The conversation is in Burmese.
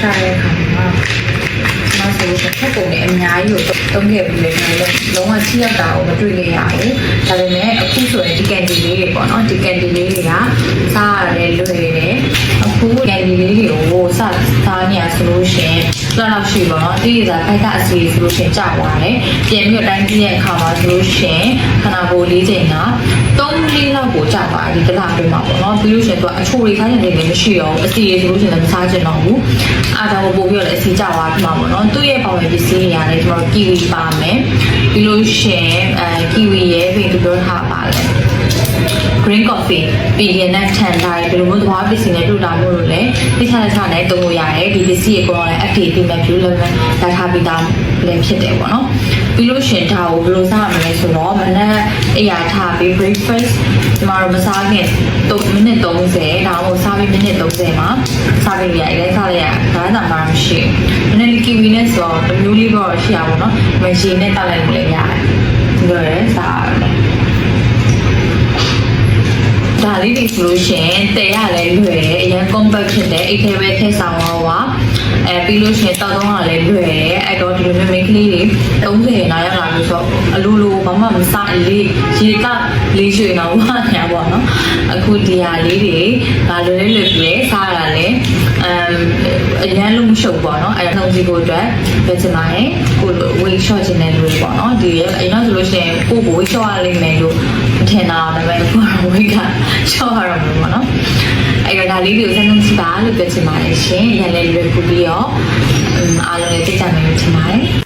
ကြတဲ့အခါမှာမဆိုတော့ချက်ပုံနဲ့အများကြီးကိုတုံးခဲ့ပြီးလည်းလုံးဝချိရောက်တာကိုမတွေ့ခဲ့ရဘူး။ဒါပေမဲ့အခုဆိုရင်ဒီကန်ဒီလေးတွေပေါ့နော်ဒီကန်ဒီလေးတွေကစားရတယ်လွယ်တယ် လေးတွေကိုစစားနေရဆိုလို့ရှိရင်တော့တော့ရှိပေါ့နော်ဒီကဖိုက်ကအစီဆိုလို့ရှိရင်ကြာသွားတယ်ပြန်ပြီးတော့တိုင်းကြည့်တဲ့အခါမှာဆိုလို့ရှိရင်ခန္ဓာကိုယ်လေးချိန်က3လေးလောက်ကိုကြာသွားဒီကလာပြမှာပေါ့နော်ပြီးလို့ရှိရင်သူကအချိုတွေခိုင်းနေတယ်လည်းမရှိတော့ဘူးအစီဆိုလို့ရှိရင်လည်းမစားချင်တော့ဘူးအားကြောင့်ပို့ပြီးတော့လည်းအစီကြာသွားပြမှာပေါ့နော်သူ့ရဲ့ပေါင်ရပစ္စည်းတွေရတယ်ကျွန်တော်ကီဝီပါမယ်ပြီးလို့ရှိရင်အဲကီဝီရဲ့ပြင်သူပြောထားပါလဲ green coffee ပြီးရင်နဲ့ထန်တိုင်းဘယ်လိုမျိုးသဘာဝပစ္စည်းနဲ့တွေ့တာမျိုးလို့လဲသိချတဲ့ခြားနဲ့တုံးလို့ရတယ်ဒီပစ္စည်းကိုလည်း active ပြီးမှပြုလုပ်မယ်ဒါထားပြီးသားလည်းဖြစ်တယ်ပေါ့နော်ပြီးလို့ရှရင်ဒါကိုဘယ်လိုစားရမလဲဆိုတော့မနက်အရာထားပြီး breakfast ကျမတို့မစားခင်3မိနစ်30ဒါမှမဟုတ်စားပြီးမိနစ်30မှာစားပြီးရရဲစားလိုက်ရဒါသာမှမရှိဘူးနည်းနည်းကီဝီနဲ့ဆိုတော့တစ်မျိုးလေးတော့ရှိရပါတော့နော်မရှင်နဲ့တောက်လိုက်လို့လည်းရတယ်ဒီလိုရဲစားရတယ် ဒါလေးတွေဆိုလို့ရှိရင်တည်ရလဲလွယ်တယ်အရင် compact ဖြစ်တယ်အိတ်ထဲပဲထည့်ဆောင်တော့ပါအဲပြီးလို့ရှိရင်တောက်တော့ကလည်းလွယ်တယ်အဲ့တော့ဒီလိုမျိုး make လေးတွေ30နားရောက်လာလို့ဆိုအလိုလိုဘာမှမစားလေးရေကလေးရွှေတော့ဘာညာပေါ့နော်အခုဒီဟာလေးတွေဒါလွယ်လေးလွယ်ပြီးလဲစားရတာလဲအမ်အရန်လုံးမရှုပ်ပေါ့နော်အဲ့ဒါနှုတ်စီဖို့အတွက်ပဲချင်ပါရင်ကိုလို weight short ချင်တဲ့လူတွေပေါ့နော်ဒီရဲ့အရင်ကဆိုလို့ရှိရင်ကိုကို weight short ရလိမ့်မယ်လို့မ ထင်တာဒါပေမဲ့ကိုက weight က short ရတော့မှာပေါ့နော်အဲ့တော့ဒါလေးတွေကိုစမ်းသပ်ကြည့်ပါလို့ပြောချင်ပါတယ်ရှင်ရန်လည်းလွယ်ကူပြီးတော့အမ်အားလုံးလည်းသိကြမယ်လို့ထင်ပါတယ်